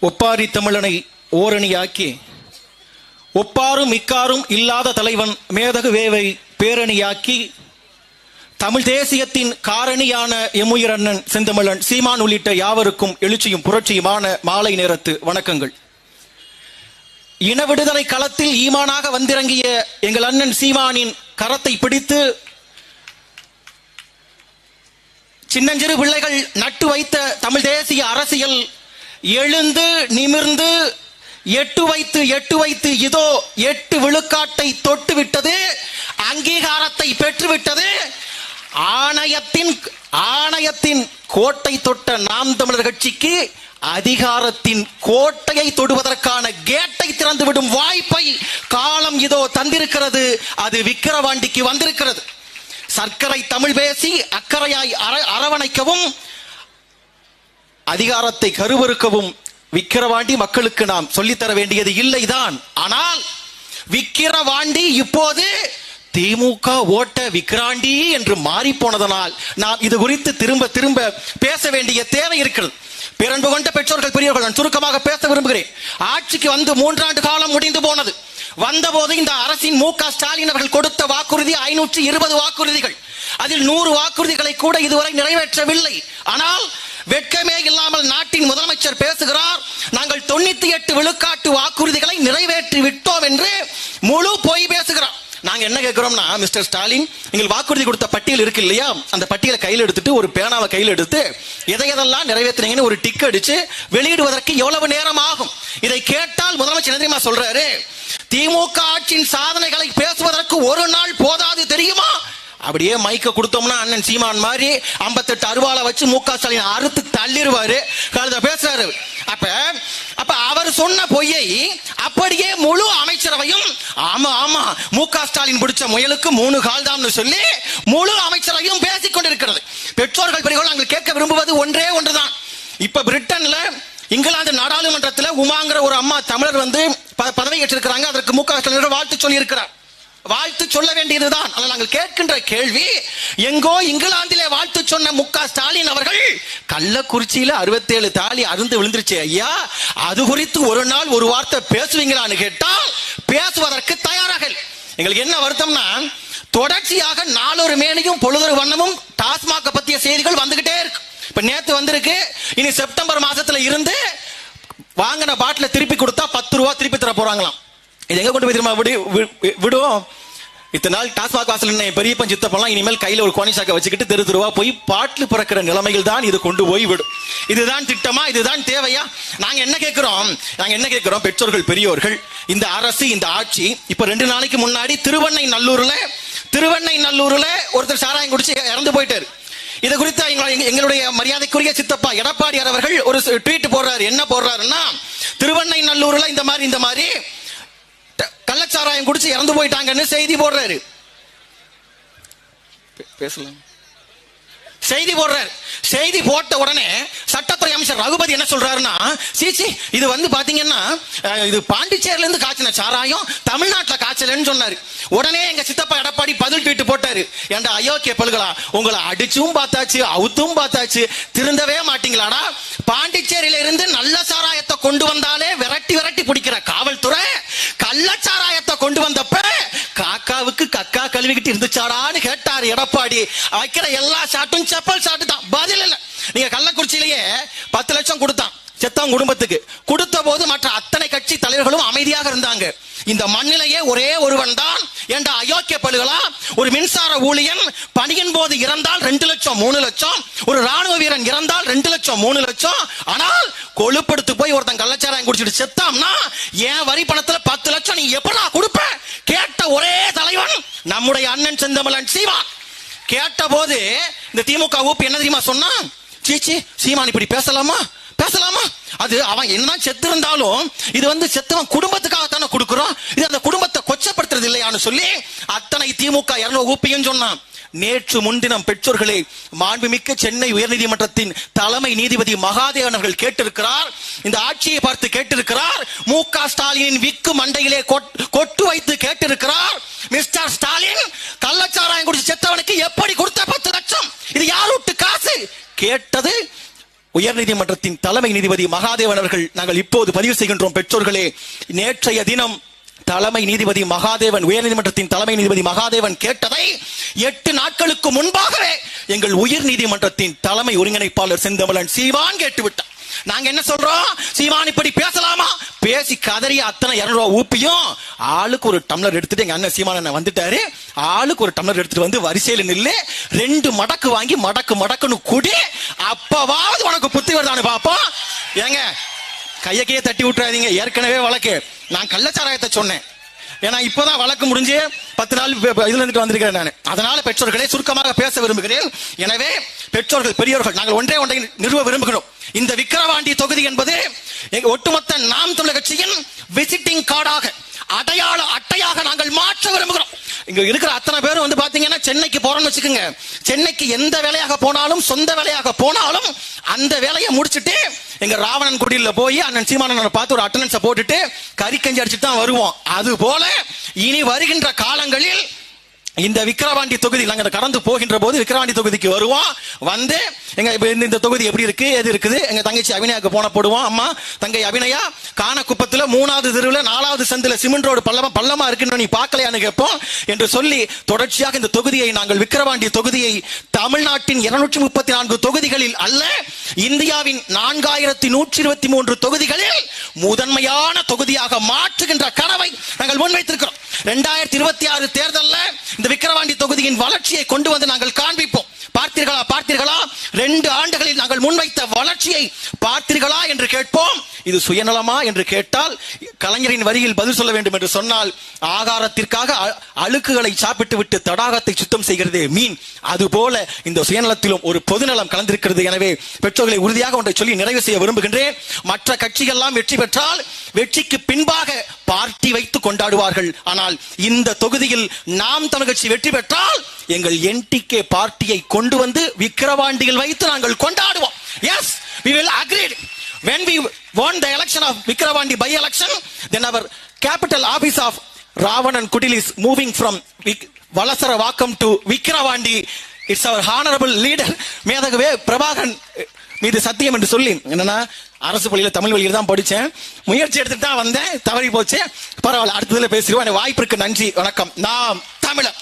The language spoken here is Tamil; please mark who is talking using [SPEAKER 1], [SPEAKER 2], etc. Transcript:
[SPEAKER 1] ஒப்பாரி தமிழனை ஓரணியாக்கி ஒப்பாரும் இக்காரும் இல்லாத தலைவன் மேதகு வேவை பேரணியாக்கி தமிழ் தேசியத்தின் காரணியான எம்முயிரண்ணன் செந்தமிழன் சீமான் உள்ளிட்ட யாவருக்கும் எழுச்சியும் புரட்சியுமான மாலை நேரத்து வணக்கங்கள். இன விடுதலை களத்தில் ஈமானாக வந்திறங்கிய எங்கள் அண்ணன் சீமானின் கரத்தை பிடித்து சின்னஞ்சிறு பிள்ளைகள் நட்டு வைத்த தமிழ் தேசிய அரசியல் எழுந்து நிமிர்ந்து எட்டு வைத்து எட்டு வைத்து இதோ எட்டு விழுக்காட்டை தொட்டு விட்டது அங்கீகாரத்தை பெற்றுவிட்டது. ஆணையத்தின் ஆணையத்தின் கோட்டை தொட்ட நாம் தமிழர் கட்சிக்கு அதிகாரத்தின் கோட்டையை தொடுவதற்கான கேட்டை திறந்துவிடும் வாய்ப்பை காலம் இதோ தந்திருக்கிறது. அது விக்கிரவாண்டிக்கு வந்திருக்கிறது. சர்க்கரை தமிழ் பேசி அக்கறையாய் அரவணைக்கவும் அதிகாரத்தை கருவறுக்கவும் விக்கிரவாண்டி மக்களுக்கு நாம் சொல்லித்தர வேண்டியது இல்லைதான். ஆனால் விக்கிரவாண்டி இப்போது திமுக ஓட்ட விக்கிராண்டி என்று மாறி போனதனால் நாம் இது குறித்து திரும்ப திரும்ப பேச வேண்டிய தேவை இருக்கிறது. பிறன்பு கொண்ட பெற்றோர்கள் பெரியவர்கள் நான் சுருக்கமாக பேச விரும்புகிறேன். ஆட்சிக்கு வந்து மூன்றாண்டு காலம் முடிந்து போனது. வந்தபோது இந்த அரசின் மு க ஸ்டாலின் அவர்கள் கொடுத்த வாக்குறுதி ஐநூற்றி இருபது வாக்குறுதிகள். அதில் நூறு வாக்குறுதிகளை கூட இதுவரை நிறைவேற்றவில்லை. ஆனால் வெட்கமே இல்லாமல் நாட்டின் முதலமைச்சர் பேசுகிறார். நாங்கள் தொண்ணூத்தி எட்டு விழுக்காட்டு வாக்குறுதிகளை நிறைவேற்றி விட்டோம் என்று முழு பொய் பேசுகிறார். நாங்க என்ன கேட்கிறோம்னா மிஸ்டர் ஸ்டாலின் நீங்கள் வாக்குறுதி கொடுத்த பட்டியல் இருக்கு இல்லையா? அந்த பட்டியலை கையில் எடுத்துட்டு ஒரு பேனாவை கையில் எடுத்து எதை எதெல்லாம் நிறைவேற்றினீங்கன்னு ஒரு டிக் அடிச்சு வெளியிடுவதற்கு எவ்வளவு நேரம் ஆகும்? இதை கேட்டால் முதலமைச்சர் தெரியுமா சொல்றாரு? திமுக ஆட்சியின் சாதனைகளை பேசுவதற்கு ஒரு நாள் போதாது தெரியுமா? அப்படியே மைக்க கொடுத்தோம்னா அண்ணன் சீமான் மாதிரி ஐம்பத்தெட்டு அருவாலை வச்சு மு க ஸ்டாலின் அறுத்து தள்ளிடுவாரு. கழுத பேசுறாரு. அப்ப அப்ப அவர் சொன்ன பொய்யை அப்படியே முழு அமைச்சரவையும் ஆமா ஆமா மு க ஸ்டாலின் பிடிச்ச முயலுக்கு மூணு கால் தான் சொல்லி முழு அமைச்சரவையும் பேசிக் கொண்டிருக்கிறது. பெற்றோர்கள் பெரியவர்கள் நாங்கள் கேட்க விரும்புவது ஒன்றே ஒன்றுதான். இப்ப பிரிட்டன்ல இங்கிலாந்து நாடாளுமன்றத்தில் உமாங்கிற ஒரு அம்மா தமிழர் வந்து ப- பதவி ஏற்றிருக்கிறாங்க. அதற்கு மு க ஸ்டாலின் வாழ்த்து சொல்லி இருக்கிறார் வாழ்த்து சொல்ல வேண்டியதுதான். ஆனால் நாங்கள் கேட்கின்ற கேள்வி எங்கோ இங்கிலாந்திலே வாழ்த்து சொன்ன முக ஸ்டாலின் அவர்கள் கள்ளக்குறிச்சியில 67 தாலி அருந்து விழுந்துருச்சு ஐயா. அது குறித்து ஒரு நாள் ஒரு வார்த்தை பேசுவீங்களான்னு கேட்டால் பேசுவதற்கு தயாராக இல்லை. எங்களுக்கு என்ன வருத்தம்னா தொடர்ச்சியாக நாலொரு மேனியும் பொழுதொரு வண்ணமும் டாஸ்மாக பத்திய செய்திகள் வந்துகிட்டே இருக்கு. இப்ப நேத்து வந்திருக்கு இனி செப்டம்பர் மாசத்துல இருந்து வாங்கின பாட்டில திருப்பி கொடுத்தா பத்து ரூபா திருப்பி தர போறாங்களாம். இது எங்க கொண்டு போய் திரும்ப விடு விடுவோம்? இத்தனை நாள் டாஸ்மாக் வாசல் என் பெரியப்பன் சித்தப்பெல்லாம் இனிமேல் கையில ஒரு கோணி சாக்கை வச்சுக்கிட்டு தெரு தெருவா போய் பாட்டில் பிறக்கிற நிலைமையில் தான் இது கொண்டு போய் விடும். இதுதான் திட்டமா? இதுதான் தேவையா? நாங்க என்ன கேட்கிறோம்? நாங்க என்ன கேட்கிறோம்? பெற்றோர்கள் பெரியோர்கள் இந்த அரசு இந்த ஆட்சி இப்ப ரெண்டு நாளைக்கு முன்னாடி திருவண்ணை நல்லூர்ல திருவண்ணை நல்லூர்ல ஒருத்தர் சாராயம் குடிச்சு இறந்து போயிட்டாரு. இது குறித்து எங்களுடைய மரியாதைக்குரிய சித்தப்பா எடப்பாடியார் அவர்கள் ஒரு ட்வீட் போடுறாரு. என்ன போடுறாருன்னா திருவண்ணை நல்லூர்ல இந்த மாதிரி இந்த மாதிரி கள்ளச்சாராயம் குடிச்சு இறந்து போயிட்டாங்கன்னு செய்தி போடுறாரு. பேசலாம். செய்தி போடுறாரு. செய்தி போட்ட உடனே சட்டத்துறை அமைச்சர் ரகுபதி என்ன சொல்றாருன்னா சீச்சி இது வந்து பாத்தீங்கன்னா இது பாண்டிச்சேரியில இருந்து காய்ச்சின சாராயம் தமிழ்நாட்டுல காய்ச்சலன்னு சொன்னாரு. உடனே எங்க சித்தப்பா எடப்பாடி பதில் ட்வீட் போட்டாரு. ஏன்டா அயோக்கிய பல்களா உங்களை அடிச்சும் பார்த்தாச்சு அவுத்தும் பார்த்தாச்சு திருந்தவே மாட்டீங்களாடா? பாண்டிச்சேரியில இருந்து நல்ல சாராயத்தை கொண்டு வந்தாலே விரட்டி விரட்டி பிடிக்கிற காவல்துறை கொண்டு வந்தப்ப காக்காவுக்கு கக்கா கழுவிக்கிட்டு இருந்துச்சாடான்னு கேட்டாரு எடப்பாடி. வைக்கிற எல்லா ஷாட்டும் செப்பல் ஷாட்டு தான். பதில் இல்ல. நீங்க கள்ளக்குறிச்சியிலேயே பத்து லட்சம் கொடுத்தான். செத்தவன் குடும்பத்துக்கு. கொடுத்த போது மற்ற அத்தனை கட்சி தலைவர்களும் அமைதியாக இருந்தாங்க. இந்த மண்ணிலேயே ஒரே ஒருவன் தான். என்ற அயோக்கிய பழுகளா? ஒரு மின்சார ஊழியன் பணியின் போது இறந்தால் ரெண்டு லட்சம் மூணு லட்சம். ஒரு ராணுவ வீரன் இறந்தால் ரெண்டு லட்சம் மூணு லட்சம். ஆனால் கொழுப்படுத்து போய் ஒருத்தன் கள்ளச்சாராயம் குடிச்சிட்டு செத்தாம்னா என் வரி பணத்துல பத்து லட்சம் நீ எப்படா கொடு நம்முடைய அண்ணன் செந்தமலன் சீமா. கேட்ட போது இந்த திமுக ஊப்பு என்ன தெரியுமா சொன்னா? சீச்சி சீமான் இப்படி பேசலாமா? பேசலாமா? அது அவன் என்ன செத்து இருந்தாலும் இது வந்து செத்தவன் குடும்பத்துக்காக தானே கொடுக்குறோம் இது அந்த குடும்பத்தை கொச்சப்படுத்துறது இல்லையான்னு சொல்லி அத்தனை திமுக இரநூறு ஊப்பியும் சொன்னான். நேற்று முன்தினம் பெற்றோர்களே மாண்புமிக்க சென்னை உயர்நீதிமன்றத்தின் தலைமை நீதிபதி மகாதேவன் அவர்கள் கேட்டிருக்கிறார். இந்த ஆட்சியை பார்த்து கேட்டிருக்கிறார். மு க ஸ்டாலினின் விக்கு மண்டையிலே கொட்- கொட்டு வைத்து கேட்டிருக்கிறார். மிஸ்டர் ஸ்டாலின் கள்ளச்சாராயம் குடிச்சு செத்தவனுக்கு எப்படி கொடுத்த பத்து லட்சம்? இது யார் விட்டு காசு? கேட்டது உயர்நீதிமன்றத்தின் தலைமை நீதிபதி மகாதேவன் அவர்கள். நாங்கள் இப்போது பதிவு செய்கின்றோம் பெற்றோர்களே. நேற்றைய தினம் தலைமை நீதிபதி மகாதேவன் உயர்நீதிமன்றத்தின் தலைமை நீதிபதி மகாதேவன் கேட்டதை எட்டு நாட்களுக்கு முன்பாகவே எங்கள் உயர் நீதிமன்றத்தின் தலைமை ஒருங்கிணைப்பாளர் செந்தமலன் சீவான் கேட்டுவிட்டார். நாங்க என்ன சொல்றோம்? சீமான் இப்படி பேச பேசி கதறி அத்தனை இரநூறுவா ரூபா ஊப்பியும் ஆளுக்கு ஒரு டம்ளர் எடுத்துட்டு எங்க அண்ணன் சீமான வந்துட்டாரு. ஆளுக்கு ஒரு டம்ளர் எடுத்துட்டு வந்து வரிசையில நில்லு. ரெண்டு மடக்கு வாங்கி மடக்கு மடக்குன்னு குடி. அப்பவாவது உனக்கு புத்தி வருதானு பாப்போம் ஏங்க கையக்கையே தட்டி விட்டுறாதீங்க. ஏற்கனவே வழக்கு. நான் கள்ளச்சாராயத்தை சொன்னேன். ஏன்னா இப்போதான் வழக்கு முடிஞ்சு பத்து நாள் இதுல இருந்துட்டு வந்திருக்கிறேன் நான். அதனால பெற்றோர்களை சுருக்கமாக பேச விரும்புகிறேன். எனவே பெற்றோர்கள் பெரியவர்கள் நாங்கள் ஒன்றே ஒன்றை நிறுவ விரும்புகிறோம். இந்த விக்கிரவாண்டி தொகுதி என்பது எங்க ஒட்டுமொத்த நாம் தமிழக கட்சியின் விசிட்டிங் கார்டாக அடையாள அட்டையாக நாங்கள் மாற்ற விரும்புகிறோம். இங்க இருக்கிற அத்தனை பேரும் வந்து பாத்தீங்கன்னா சென்னைக்கு போறோம்னு வச்சுக்கோங்க. சென்னைக்கு எந்த வேலையாக போனாலும் சொந்த வேலையாக போனாலும் அந்த வேலையை முடிச்சுட்டு எங்க ராவணன் குடியில போய் அண்ணன் சீமானனை பார்த்து ஒரு அட்டண்டன்ஸை போட்டுட்டு கறிக்கஞ்சி அடிச்சுட்டு தான் வருவோம். அது போல இனி வருகின்ற காலங்களில் இந்த விக்கிரவாண்டி தொகுதி நாங்க கடந்து போகின்ற போது விக்கிரவாண்டி தொகுதிக்கு வருவோம். வந்து எங்க இந்த- இந்த தொகுதி எப்படி இருக்கு எது இருக்குது எங்க தங்கச்சி அபிநயாக்கு போன போடுவோம். அம்மா தங்கை அபிநயா காணக்குப்பத்துல மூணாவது தெருவில் நாலாவது சந்தில சிமெண்ட் ரோடு பள்ளமா பள்ளமா இருக்குன்னு நீ பார்க்கலையான்னு கேட்போம் என்று சொல்லி தொடர்ச்சியாக இந்த தொகுதியை நாங்கள் விக்கிரவாண்டி தொகுதியை தமிழ்நாட்டின் இருநூற்றி முப்பத்தி நான்கு தொகுதிகளில் அல்ல இந்தியாவின் நான்காயிரத்தி நூற்றி இருபத்தி மூன்று தொகுதிகளில் முதன்மையான தொகுதியாக மாற்றுகின்ற கனவை நாங்கள் முன்வைத்திருக்கிறோம். இரண்டாயிரத்தி இருபத்தி ஆறு தேர்தலில் இந்த விக்கிரவாண்டி தொகுதியின் வளர்ச்சியை கொண்டு வந்து நாங்கள் காண்பிப்போம். பார்த்தீர்களா பார்த்தீர்களா? ரெண்டு ஆண்டுகளில் நாங்கள் முன்வைத்த வளர்ச்சியை பார்த்தீர்களா என்று கேட்போம். இது சுயநலமா என்று கேட்டால் கலைஞரின் வரியில் பதில் சொல்ல வேண்டும் என்று சொன்னால் ஆகாரத்திற்காக அ- அழுக்குகளை சாப்பிட்டு விட்டு தடாகத்தை சுத்தம் செய்கிறது மீன். அதுபோல இந்த சுயநலத்திலும் ஒரு பொதுநலம் கலந்திருக்கிறது. எனவே பெற்றோர்களை உறுதியாக ஒன்றை சொல்லி நிறைவு செய்ய விரும்புகின்றேன். மற்ற கட்சிகள்லாம் வெற்றி பெற்றால் வெற்றிக்கு பின்பாக பார்ட்டி வைத்து கொண்டாடுவார்கள். ஆனால் இந்த தொகுதியில் நாம் தமிழ் கட்சி வெற்றி பெற்றால் எங்கள் என்டிகே பார்ட்டியை கொண்டு வந்து விக்கிரவாண்டியில் வைத்து நாங்கள் கொண்டாடுவோம். Yes we will agreed when we won the election of Vikravandi by election then our capital office of Ravanan Kutil is moving from Vik- Valasaravakkam to Vikravandi it's our honourable leader மேதகவே Prabhakaran மீது சத்தியம் என்று சொல்லி. என்னன்னா அரசு பள்ளியில தமிழ் வழியில் தான் படிச்சேன். முயற்சி எடுத்துட்டு தான் வந்தேன். தவறி போச்சு. பரவாயில்ல அடுத்ததுல பேசிடுவோம். எனக்கு வாய்ப்பிற்கு நன்றி. வணக்கம். நாம் தமிழர்.